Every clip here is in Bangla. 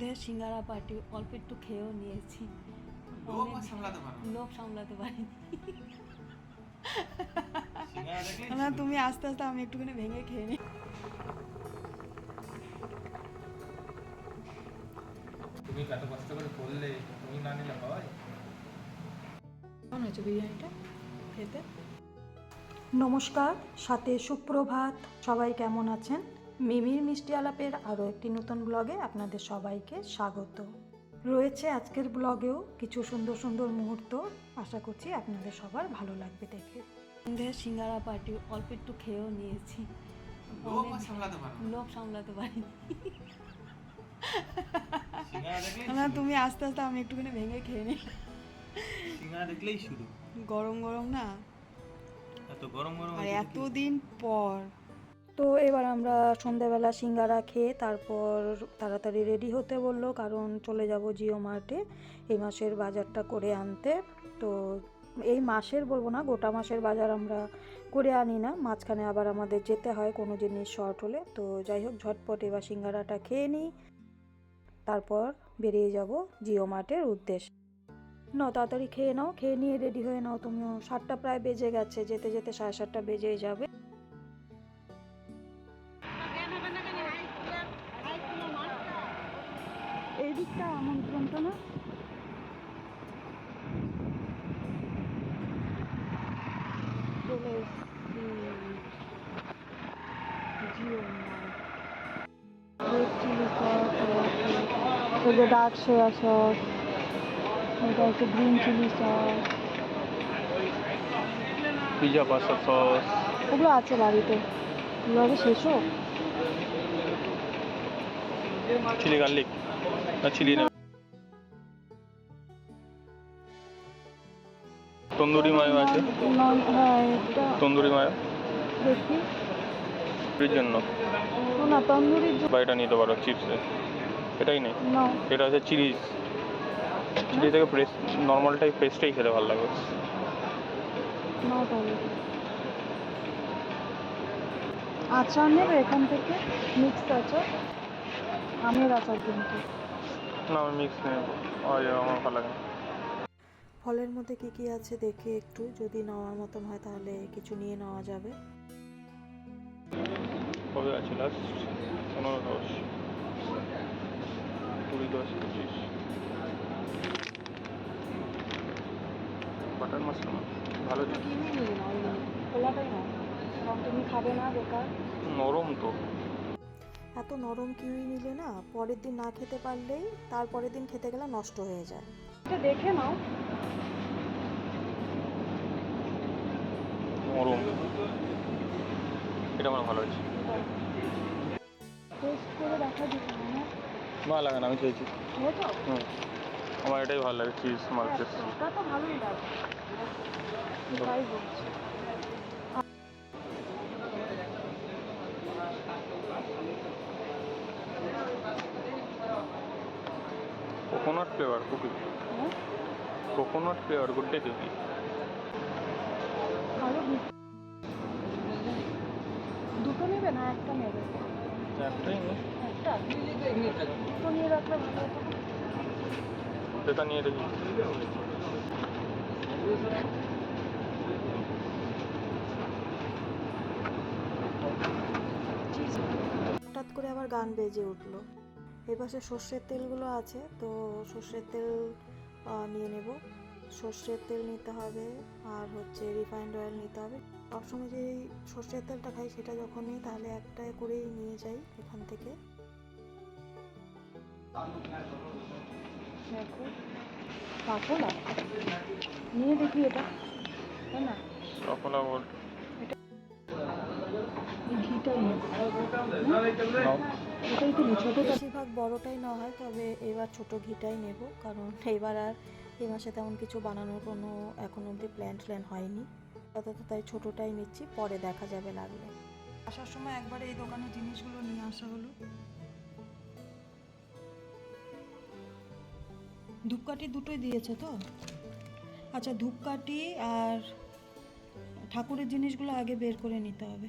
সন্ধ্যে সিঙ্গারা পার্টি অল্প একটু খেয়েও নিয়েছি। লোভ সামলাতে পারো না। পারিনি। না তুমি আস্তে আস্তে আমি একটুখানি ভেঙে খেয়ে নিই তুমি এত কষ্ট করে করলে? তুমি না নিলে হয়? কেমন হয়েছে বিরিয়ানিটা? খেতে? নমস্কার সাথে সুপ্রভাত। সবাই কেমন আছেন? মিমির মিষ্টি আলাপের আরও একটি নতুন ব্লগে আপনাদের সবাইকে স্বাগত। রয়েছে আজকের ব্লগেও কিছু সুন্দর সুন্দর মুহূর্ত। আশা করছি আপনাদের সবার ভালো লাগবে দেখে। সন্ধ্যে সিঙ্গারা পার্টি অল্প একটু খেয়েও নিয়েছি। লোভ আর সামলাতে পারো না। পারিনি। না তুমি আস্তে আস্তে আমি একটুখানি ভেঙে খেয়ে নিই সিঙ্গারা দেখলেই শুরু। গরম গরম না? এত গরম গরম আর এতদিন পর তো এবার আমরা সন্ধ্যাবেলা সিঙ্গারা খেয়ে তারপর তাড়াতাড়ি রেডি হতে বলল, কারণ চলে যাব জিও মার্টে এই মাসের বাজারটা করে আনতে। তো এই মাসের বলব না, গোটা মাসের বাজার আমরা করে আনি না, মাঝখানে আবার আমাদের যেতে হয় কোনো জিনিস শর্ট হলে। তো যাই হোক, ঝটপট এবার সিঙ্গারাটা খেয়ে নিই, তারপর বেরিয়ে যাব জিও মার্টের উদ্দেশ্যে। ন তাড়াতাড়ি খেয়ে নাও, খেয়ে নিয়ে রেডি হয়ে নাও, তুমিও সাতটা প্রায় বেজে গেছে, যেতে যেতে সাড়ে সাতটা বেজেই যাবে। এই দিকটা আমন্ত্রণটা না। চলে এসছি চিলি ডার্ক সোয়া সস এটা হচ্ছে green chilli sauce pizza pasta sauce ওগুলো আছে বাড়িতে। কীভাবে শেষ হোক? চিলি গার্লিক চিলি নেবে। তন্দুরি মায়ো আছে। তন্দুরি মায়ো এর জন্য। না তন্দুরির জন্য বা এটা নিতে পারো চিপসে এটাই নেই। না। এটা হচ্ছে চিলি চিলি থেকে ফ্রেশ নর্মালটাই ফ্রেশটাই খেতে ভালো লাগে। আচার নেবে এখান থেকে? মিক্স আচার? আমের আচার কিন্তু। না আমি মিক্স নেই আর আমার ভালো লাগে। না ফলের মধ্যে কি কি আছে দেখে একটু। যদি নেওয়ার মতন হয় তাহলে কিছু নিয়ে নেওয়া যাবে। কবে আছে লাস্ট পনেরো দশ। কুড়ি দশ পঁচিশ। Butter mushroom. ভালো জিনিস। কিনে নিয়ে নাও খোলাটাই কারণ তুমি খাবে না বেকার। নরম তো। এত নরম কিউই নিলে না পরের দিন না খেতে পারলেই তারপরের দিন খেতে গেলে নষ্ট হয়ে যায়। এটা দেখে নাও। নরম। এটা আমার ভালো হয়েছে টেস্ট করে দেখা যেত না। ভালো লাগে না আমি খেয়েছি। হুম। আমার এটাই ভালো লাগে চিজ মার্কেট ওটা তো ভালোই লাগে। ফ্লেভার কুকি হ্যাঁ coconut flavour Good Day cookie ভালো দুটো নেবে না একটা নেবে? একটাই নেই একটা? দুটো নিয়ে রাখলে ভালো হতো। না? নিয়ে দেখি হঠাৎ করে আবার গান বেজে উঠল। এপাশে সর্ষের তেলগুলো আছে তো সর্ষের তেল নিয়ে নেব। সর্ষের তেল নিতে হবে আর হচ্ছে রিফাইন্ড অয়েল নিতে হবে। সবসময় যে সর্ষের তেলটা খাই সেটা যখন নিই তাহলে একটা করেই নিয়ে যাই এখান থেকে। নিয়ে দেখি এটা তাই না? বল। এই ঘিটাই নেই নাও এটাই তো ছোটো বেশিরভাগ বড়টাই নেওয়া হয় তবে এবার ছোট ঘিটাই নেব কারণ এবার আর এ মাসে তেমন কিছু বানানোর কোনো এখন অবধি প্ল্যান ট্ল্যান হয়নি। আপাতত তাই ছোটোটাই নিচ্ছি পরে দেখা যাবে লাগলে। আসার সময় একবার এই দোকানে জিনিসগুলো নিয়ে আসা হলো। ধূপকাঠি দুটোই দিয়েছে তো? আচ্ছা ধূপকাঠি আর ঠাকুরের জিনিসগুলো আগে বের করে নিতে হবে।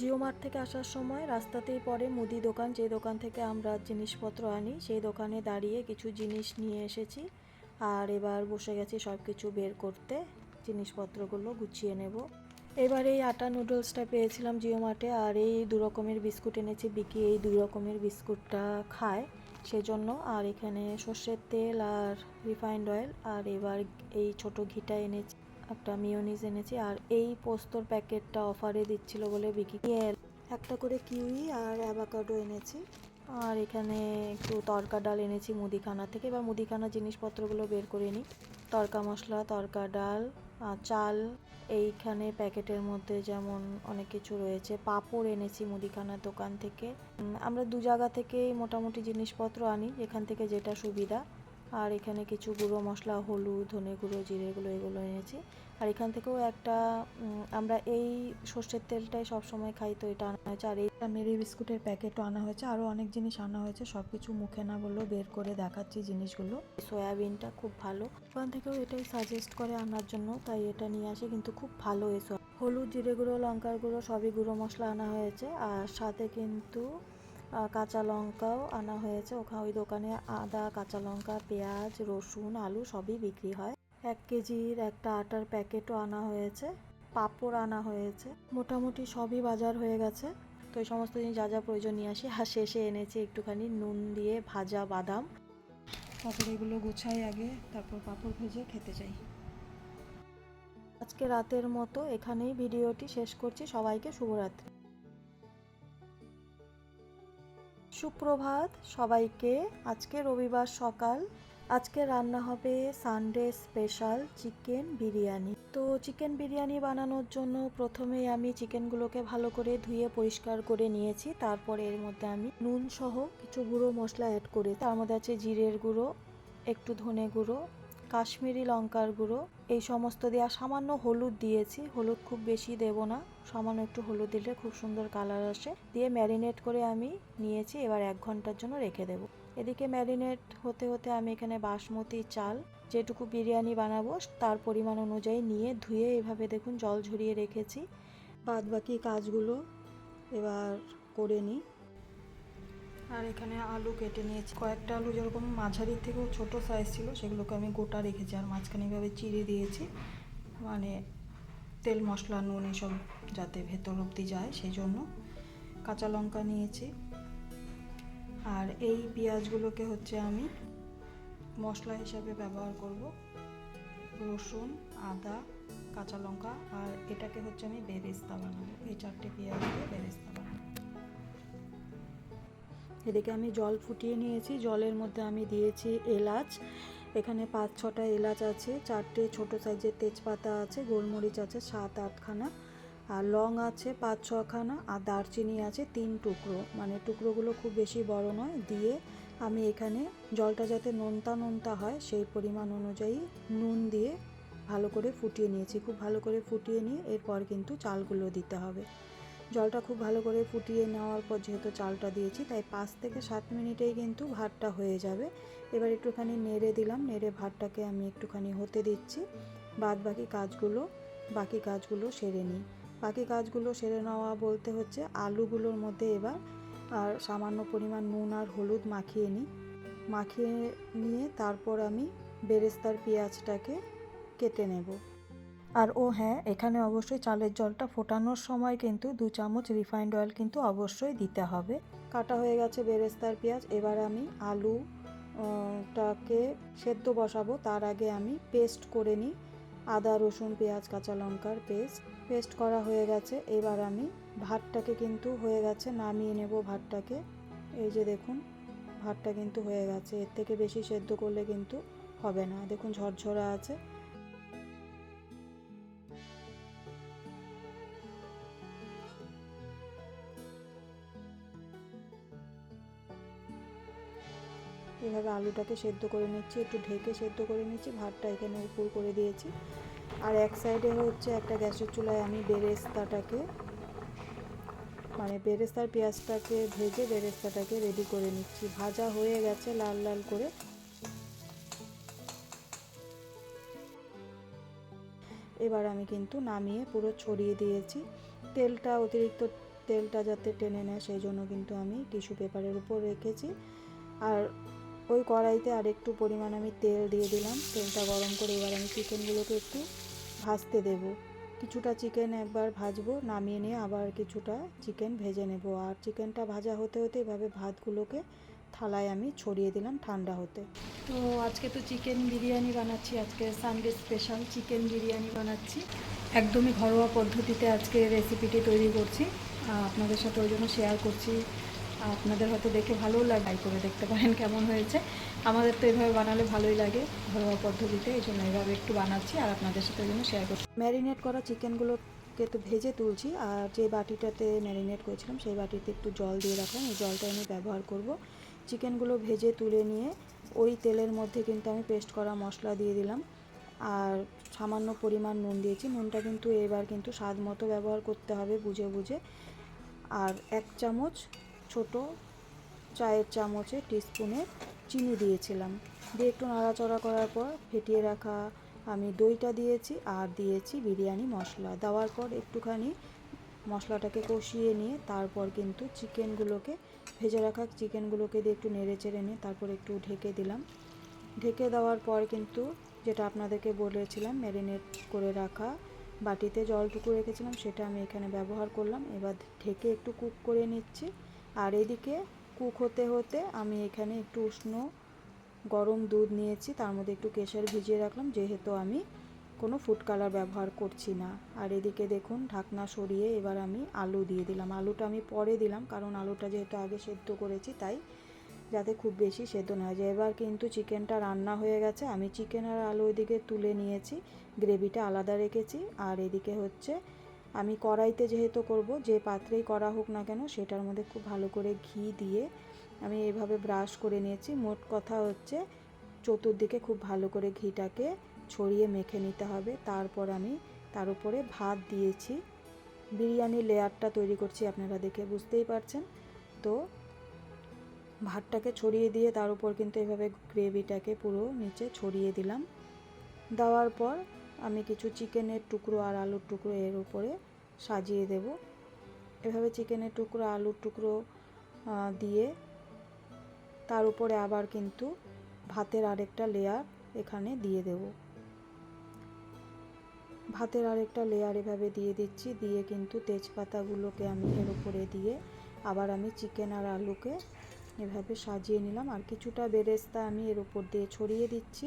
জিও মার্ট থেকে আসার সময় রাস্তাতেই পড়ে মুদি দোকান, যে দোকান থেকে আমরা জিনিসপত্র আনি, সেই দোকানে দাঁড়িয়ে কিছু জিনিস নিয়ে এসেছি। আর এবার বসে গেছি সব কিছু বের করতে, জিনিসপত্রগুলো গুছিয়ে নেব। এবার এই আটা নুডলসটা পেয়েছিলাম জিও মার্টে, আর এই দু রকমের বিস্কুট এনেছি। বিকি এই দুই রকমের বিস্কুটটা খায় সেজন্য। আর এখানে সর্ষের তেল আর রিফাইন্ড অয়েল আর এবার এই ছোট ঘিটা এনেছি। একটা মিওনিজ এনেছি আর এই পোস্তর প্যাকেটটা অফারে দিচ্ছিল বলে বিকি নিয়ে একটা করে কিউই আর অ্যাভাকাডো এনেছি। আর এখানে একটু তরকা ডাল এনেছি মুদিখানা থেকে। এবার মুদিখানা জিনিসপত্রগুলো বের করে নিই। তরকা মশলা, তরকা ডাল আর চাল, এইখানে প্যাকেটের মধ্যে যেমন অনেক কিছু রয়েছে। পাঁপড় এনেছি মুদিখানার দোকান থেকে। আমরা দু জায়গা থেকেই মোটামুটি জিনিসপত্র আনি এখান থেকে যেটা সুবিধা। আর এখানে কিছু গুঁড়ো মশলা হলুদ ধনে গুঁড়ো জিরে গুঁড়ো এগুলো এনেছি। আর এখান থেকেও একটা আমরা এই সর্ষের তেলটাই সবসময় খাই তো এটা আনা হয়েছে। আর এই মেরি বিস্কুটের প্যাকেটও আনা হয়েছে। আরও অনেক জিনিস আনা হয়েছে সব কিছু মুখে না বললেও বের করে দেখাচ্ছি জিনিসগুলো। সয়াবিনটা খুব ভালো। ওখান থেকেও এটাই সাজেস্ট করে আনার জন্য তাই এটা নিয়ে আসি কিন্তু খুব ভালো এই সয়া- হলুদ জিরে গুঁড়ো লঙ্কার গুঁড়ো সবই গুঁড়ো মশলা আনা হয়েছে। আর সাথে কিন্তু কাঁচা লঙ্কাও আনা হয়েছে। ওখানে ওই দোকানে আদা, কাঁচা লঙ্কা, পেঁয়াজ, রসুন, আলু সবই বিক্রি হয়। এক কেজির একটা আটার প্যাকেটও আনা হয়েছে। পাঁপড় আনা হয়েছে। মোটামুটি সবই বাজার হয়ে গেছে। তো এই সমস্ত জিনিস যা যা প্রয়োজন নিয়ে আসি। আর শেষে এনেছি একটুখানি নুন দিয়ে ভাজা বাদাম। তারপর এগুলো গুছাই আগে, তারপর পাঁপড় ভেজে খেতে চাই। আজকে রাতের মতো এখানেই ভিডিওটি শেষ করছি। সবাইকে শুভরাত্রি। সুপ্রভাত সবাইকে। আজকে রবিবার সকাল। আজকে রান্না হবে সানডে স্পেশাল চিকেন বিরিয়ানি। তো চিকেন বিরিয়ানি বানানোর জন্য প্রথমে আমি চিকেনগুলোকে ভালো করে ধুয়ে পরিষ্কার করে নিয়েছি। তারপরে এর মধ্যে আমি নুন সহ কিছু গুঁড়ো মশলা অ্যাড করে তার মধ্যে আছে জিরের গুঁড়ো, একটু ধনে গুঁড়ো কাশ্মীরি লঙ্কার গুঁড়ো। এই সমস্ত দেওয়া সামান্য হলুদ দিয়েছি। হলুদ খুব বেশি দেব না। সামান্য একটু হলুদ দিলে খুব সুন্দর কালার আসে। দিয়ে ম্যারিনেট করে আমি নিয়েছি। এবার এক ঘণ্টার জন্য রেখে দেবো। এদিকে ম্যারিনেট হতে হতে আমি এখানে বাসমতি চাল, যেটুকু বিরিয়ানি বানাবো, তার পরিমাণ অনুযায়ী নিয়ে ধুয়ে এভাবে দেখুন জল ঝরিয়ে রেখেছি। বাদ বাকি কাজগুলো এবার করে নিই। আর এখানে আলু কেটে নিয়েছি। কয়েকটা আলু যেরকম মাঝারির থেকেও ছোট সাইজ ছিল, সেগুলোকে আমি গোটা রেখেছি আর মাঝখানে এভাবে চিড়ে দিয়েছি। মানে তেল, মশলা, নুন এসব যাতে ভেতর অবধি যায়, সেই জন্য কাঁচা লঙ্কা নিয়েছি। আর এই পেঁয়াজগুলোকে হচ্ছে আমি মশলা হিসাবে ব্যবহার করব। রসুন, আদা, কাঁচা লঙ্কা আর এটাকে হচ্ছে আমি বেরেস্তা বানাবো। এই চারটে পেঁয়াজ দিয়ে বেরেস্তা এদিকে আমি জল ফুটিয়ে নিয়েছি। জলের মধ্যে আমি দিয়েছি এলাচ। এখানে পাঁচ, ছটা এলাচ আছে, চারটে ছোট সাইজের তেজপাতা আছে, গোলমরিচ আছে, সাত, আটখানা। আর লং আছে পাঁচ, ছখানা। আর দারচিনি আছে তিন টুকরো। মানে টুকরোগুলো খুব বেশি বড় নয়। দিয়ে আমি এখানে জলটা যাতে নোনতা নোনতা হয়, সেই পরিমাণ অনুযায়ী নুন দিয়ে ভালো করে ফুটিয়ে নিয়েছি। খুব ভালো করে ফুটিয়ে নিয়ে এরপর কিন্তু চালগুলো দিতে হবে। জলটা খুব ভালো করে ফুটিয়ে নেওয়ার পর যেহেতু চালটা দিয়েছি, তাই পাঁচ থেকে সাত মিনিটেই কিন্তু ভাতটা হয়ে যাবে। এবার একটুখানি নেড়ে দিলাম, নেড়ে ভাতটাকে আমি একটুখানি হতে দিচ্ছি। বাদ বাকি কাজগুলো বাকি কাজগুলো সেরে নিই। বাকি কাজগুলো সেরে নেওয়া বলতে হচ্ছে আলুগুলোর মধ্যে এবার, আর সামান্য পরিমাণ নুন আর হলুদ মাখিয়ে নিই। মাখিয়ে নিয়ে তারপর আমি বেরেস্তার পেঁয়াজটাকে কেটে নেব। আর ও হ্যাঁ এখানে অবশ্যই চালের জলটা ফোটানোর সময় কিন্তু দু চামচ রিফাইন্ড অয়েল কিন্তু অবশ্যই দিতে হবে। কাটা হয়ে গেছে বেরেস্তার পেঁয়াজ। এবার আমি আলু টাকে সেদ্ধ বসাবো। তার আগে আমি পেস্ট করে নিই আদা, রসুন, পেঁয়াজ, কাঁচা লঙ্কার পেস্ট পেস্ট করা হয়ে গেছে। এবার আমি ভাতটাকে কিন্তু হয়ে গেছে, নামিয়ে নেব ভাতটাকে। এই যে দেখুন, ভাতটা কিন্তু হয়ে গেছে। এর থেকে বেশি সেদ্ধ করলে কিন্তু হবে না। দেখুন ঝরঝরা আছে। এভাবে আলুটাকে সেদ্ধ করে নিচ্ছি, একটু ঢেকে সেদ্ধ করে নিচ্ছি, ভাতটা এখানে উপর করে দিয়েছি। আর এক সাইডে হচ্ছে একটা গ্যাসের চুলায় আমি বেরেস্তাটাকে মানে বেরেস্তার পেঁয়াজটাকে ভেজে বেরেস্তাটাকে রেডি করে নিচ্ছি। ভাজা হয়ে গেছে লাল লাল করে। এবার আমি কিন্তু নামিয়ে পুরো ছড়িয়ে দিয়েছি। তেলটা, অতিরিক্ত তেলটা যাতে টেনে নেয়, সেই জন্য কিন্তু আমি টিস্যু পেপারের উপর রেখেছি। আর ওই কড়াইতে আর একটু পরিমাণ আমি তেল দিয়ে দিলাম। তেলটা গরম করে এবার আমি চিকেনগুলোকে একটু ভাজতে দেব। কিছুটা চিকেন একবার ভাজবো, নামিয়ে নিয়ে আবার কিছুটা চিকেন ভেজে নেব। আর চিকেনটা ভাজা হতে হতে এভাবে ভাতগুলোকে থালায় আমি ছড়িয়ে দিলাম ঠান্ডা হতে। তো আজকে তো চিকেন বিরিয়ানি বানাচ্ছি, আজকে সানডে স্পেশাল চিকেন বিরিয়ানি বানাচ্ছি। একদমই ঘরোয়া পদ্ধতিতে আজকে রেসিপিটি তৈরি করছি। আপনাদের সাথে ওই জন্য শেয়ার করছি। আপনাদের হয়তো দেখে ভালোও লাগে করে দেখতে পারেন কেমন হয়েছে। আমাদের তো এভাবে বানালে ভালোই লাগে ঘরোয়া পদ্ধতিতে, এই জন্য এভাবে একটু বানাচ্ছি আর আপনাদের সাথে জন্য শেয়ার করছি। ম্যারিনেট করা চিকেনগুলোকে তো ভেজে তুলছি আর যে বাটিটাতে ম্যারিনেট করেছিলাম সেই বাটিতে একটু জল দিয়ে রাখলাম। এই জলটা আমি ব্যবহার করব। চিকেনগুলো ভেজে তুলে নিয়ে ওই তেলের মধ্যে কিন্তু আমি পেস্ট করা মশলা দিয়ে দিলাম আর সামান্য পরিমাণ নুন দিয়েছি। নুনটা কিন্তু এবার কিন্তু স্বাদ মতো ব্যবহার করতে হবে বুঝে বুঝে। আর এক চামচ ছোট চায়ের চামচে টিস্পুনের চিনি দিয়েছিলাম। দিয়ে একটু নাড়াচড়া করার পর ফেটিয়ে রাখা আমি দইটা দিয়েছি আর দিয়েছি বিরিয়ানি মশলা। দেওয়ার পর একটুখানি মশলাটাকে কষিয়ে নিয়ে তারপর কিন্তু চিকেনগুলোকে ভেজে রাখা চিকেনগুলোকে দিয়ে একটু নেড়ে চেড়ে নিয়ে তারপর একটু ঢেকে দিলাম। ঢেকে দেওয়ার পর কিন্তু যেটা আপনাদেরকে বলেছিলাম ম্যারিনেট করে রাখা বাটিতে জলটুকু রেখেছিলাম, সেটা আমি এখানে ব্যবহার করলাম। এবার ঢেকে একটু কুক করে নিচ্ছি। আর এদিকে কুক হতে হতে আমি এখানে একটু উষ্ণ গরম দুধ নিয়েছি, তার মধ্যে একটু কেশর ভিজিয়ে রাখলাম, যেহেতু আমি কোনো ফুড কালার ব্যবহার করছি না। আর এদিকে দেখুন, ঢাকনা সরিয়ে এবার আমি আলু দিয়ে দিলাম। আলুটা আমি পরে দিলাম, কারণ আলুটা যেহেতু আগে সেদ্ধ করেছি, তাই যাতে খুব বেশি সেদ্ধ না যায়। এবার কিন্তু চিকেনটা রান্না হয়ে গেছে। আমি চিকেন আর আলু এদিকে তুলে নিয়েছি, গ্রেভিটা আলাদা রেখেছি। আর এদিকে হচ্ছে আমি কড়াইতে যেহেতু করব, যে পাত্রেই করা হোক না কেন সেটার মধ্যে খুব ভালো করে ঘি দিয়ে আমি এভাবে ব্রাশ করে নিয়েছি। মোট কথা হচ্ছে চতুর্দিকে খুব ভালো করে ঘিটাকে ছড়িয়ে মেখে নিতে হবে। তারপর আমি তার উপরে ভাত দিয়েছি। বিরিয়ানি লেয়ারটা তৈরি করছি আপনারা দেখে বুঝতেই পারছেন। তো ভাতটাকে ছড়িয়ে দিয়ে তার উপর কিন্তু এভাবে গ্রেভিটাকে পুরো নিচে ছড়িয়ে দিলাম। দেওয়ার পর আমি কিছু চিকেনের টুকরো আর আলুর টুকরো এর উপরে সাজিয়ে দেব। এভাবে চিকেনের টুকরো, আলুর টুকরো দিয়ে তার উপরে আবার কিন্তু ভাতের আরেকটা লেয়ার এখানে দিয়ে দেব। ভাতের আরেকটা লেয়ার এভাবে দিয়ে দিচ্ছি, দিয়ে কিন্তু তেজপাতাগুলোকে আমি এর উপরে দিয়ে আবার আমি চিকেন আর আলুকে এভাবে সাজিয়ে নিলাম। আর কিছুটা বেরেস্তা আমি এর উপর দিয়ে ছড়িয়ে দিচ্ছি।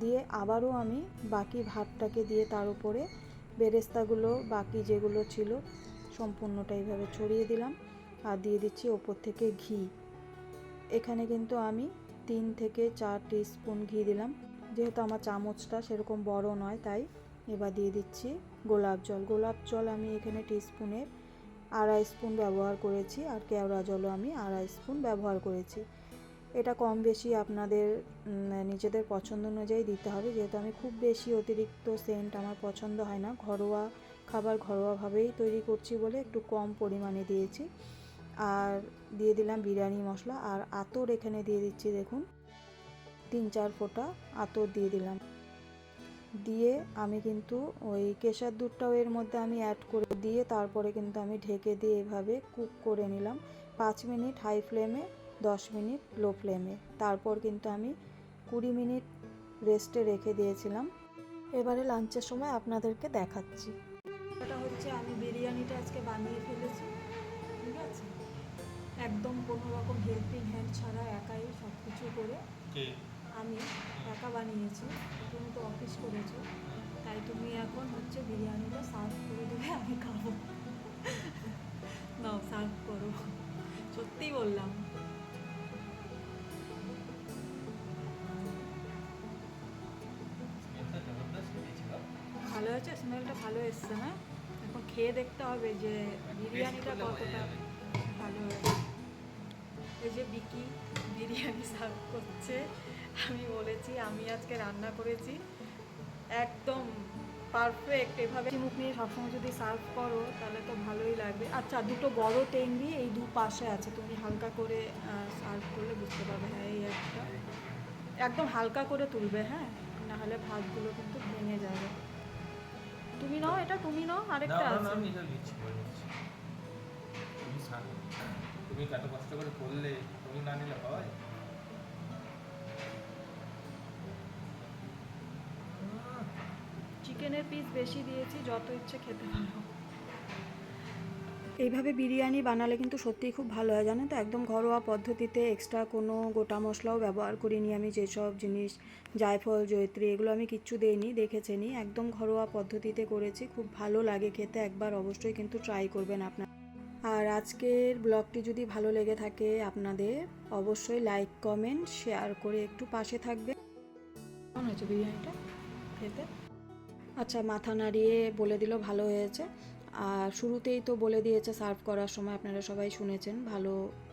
দিয়ে আবারও আমি বাকি ভাতটাকে দিয়ে তার উপরে বেরেস্তাগুলো, বাকি যেগুলো ছিল সম্পূর্ণটা এইভাবে ছড়িয়ে দিলাম আর দিয়ে দিচ্ছি ওপর থেকে ঘি। এখানে কিন্তু আমি তিন থেকে চার স্পুন ঘি দিলাম। যেহেতু আমার চামচটা সেরকম বড় নয়, তাই এবার দিয়ে দিচ্ছি গোলাপ জল। গোলাপ জল আমি এখানে টিস্পুনের আড়াই স্পুন ব্যবহার করেছি আর কেওড়া জলও আমি আড়াই স্পুন ব্যবহার করেছি। এটা কম বেশি আপনাদের নিজেদের পছন্দ অনুযায়ী দিতে হবে। যেহেতু আমি খুব বেশি অতিরিক্ত সেন্ট আমার পছন্দ হয় না, ঘরোয়া খাবার ঘরোয়াভাবেই তৈরি করছি বলে একটু কম পরিমাণে দিয়েছি। আর দিয়ে দিলাম বিরিয়ানি মশলা আর আতর এখানে দিয়ে দিচ্ছি, দেখুন। তিন চার ফোঁটা আতর দিয়ে দিলাম। দিয়ে আমি কিন্তু ওই কেশার দুধটাও এর মধ্যে আমি অ্যাড করে দিয়ে তারপরে কিন্তু আমি ঢেকে দিয়ে এভাবে কুক করে নিলাম। পাঁচ মিনিট হাই ফ্লেমে দশ মিনিট লো ফ্লেমে। তারপর কিন্তু আমি কুড়ি মিনিট রেস্টে রেখে দিয়েছিলাম। এবারে লাঞ্চের সময় আপনাদেরকে দেখাচ্ছি। এটা হচ্ছে আমি বিরিয়ানিটা আজকে বানিয়ে ফেলেছি ঠিক আছে? একদম কোনো রকম হেল্পিং হ্যান্ড ছাড়া একাই সব কিছু করে আমি একা বানিয়েছি তুমি তো অফিস করেছ। তাই তুমি এখন হচ্ছে বিরিয়ানিটা সার্ভ করে দেবে আমি খাব। নাও সার্ভ করো। সত্যিই বললাম। হয়েছে স্মেলটা ভালো এসছে না এখন খেয়ে দেখতে হবে যে বিরিয়ানিটা কতটা ভালো হয়েছে। এই যে বিকি বিরিয়ানি সার্ভ করছে আমি বলেছি আমি আজকে রান্না করেছি একদম পারফেক্ট এভাবে। মুখ নিয়ে সবসময় যদি সার্ভ করো তাহলে তো ভালোই লাগবে। আচ্ছা দুটো বড় টেংরি এই দু পাশে আছে তুমি হালকা করে সার্ভ করলে বুঝতে পারবে হ্যাঁ এই একটা। একদম হালকা করে তুলবে হ্যাঁ? নাহলে ভাতগুলো কিন্তু ভেঙে যাবে। তুমি নাও এটা তুমি নাও আরেকটা আরেকটা না না আমি নিজে নিচ্ছি তুমি সামনে তুমি এত কষ্ট করে করলে? তুমি না নিলে হয়? চিকেনের পিস বেশি দিয়েছি যত ইচ্ছে খেতে পারো। এইভাবে বিরিয়ানি বানালে কিন্তু সত্যিই খুব ভালো হয়, জানেন তো? একদম ঘরোয়া পদ্ধতিতে এক্সট্রা কোনো গোটা মশলাও ব্যবহার করিনি আমি, যেসব জিনিস, জায়ফল, জয়ত্রী, এগুলো আমি কিচ্ছু দিইনি দেখেছেনি একদম ঘরোয়া পদ্ধতিতে করেছি, খুব ভালো লাগে খেতে, একবার অবশ্যই কিন্তু ট্রাই করবেন আপনার। আর আজকের ব্লগটি যদি ভালো লেগে থাকে আপনাদের, অবশ্যই লাইক কমেন্ট শেয়ার করে একটু পাশে থাকবে কেমন হয়েছে বিরিয়ানিটা খেতে? আচ্ছা মাথা নাড়িয়ে বলে দিল ভালো হয়েছে। আর শুরুতেই তো বলে দিয়েছে সার্ভ করার সময় আপনারা সবাই শুনেছেন, ভালো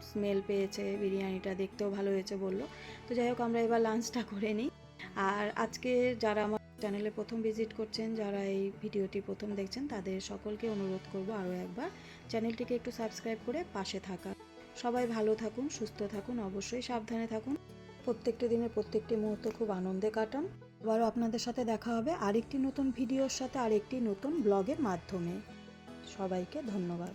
স্মেল পেয়েছে বিরিয়ানিটা, দেখতেও ভালো হয়েছে বলল। তো যাই হোক, আমরা এবার লাঞ্চটা করে নিই। আর আজকে যারা আমার চ্যানেলে প্রথম ভিজিট করছেন, যারা এই ভিডিওটি প্রথম দেখছেন, তাদের সকলকে অনুরোধ করব আরও একবার চ্যানেলটিকে একটু সাবস্ক্রাইব করে পাশে থাকা। সবাই ভালো থাকুন, সুস্থ থাকুন, অবশ্যই সাবধানে থাকুন। প্রত্যেকটি দিনের প্রত্যেকটি মুহূর্ত খুব আনন্দে কাটান। আবারও আপনাদের সাথে দেখা হবে আরেকটি নতুন ভিডিওর সাথে, আরেকটি নতুন ব্লগের মাধ্যমে। সবাইকে ধন্যবাদ।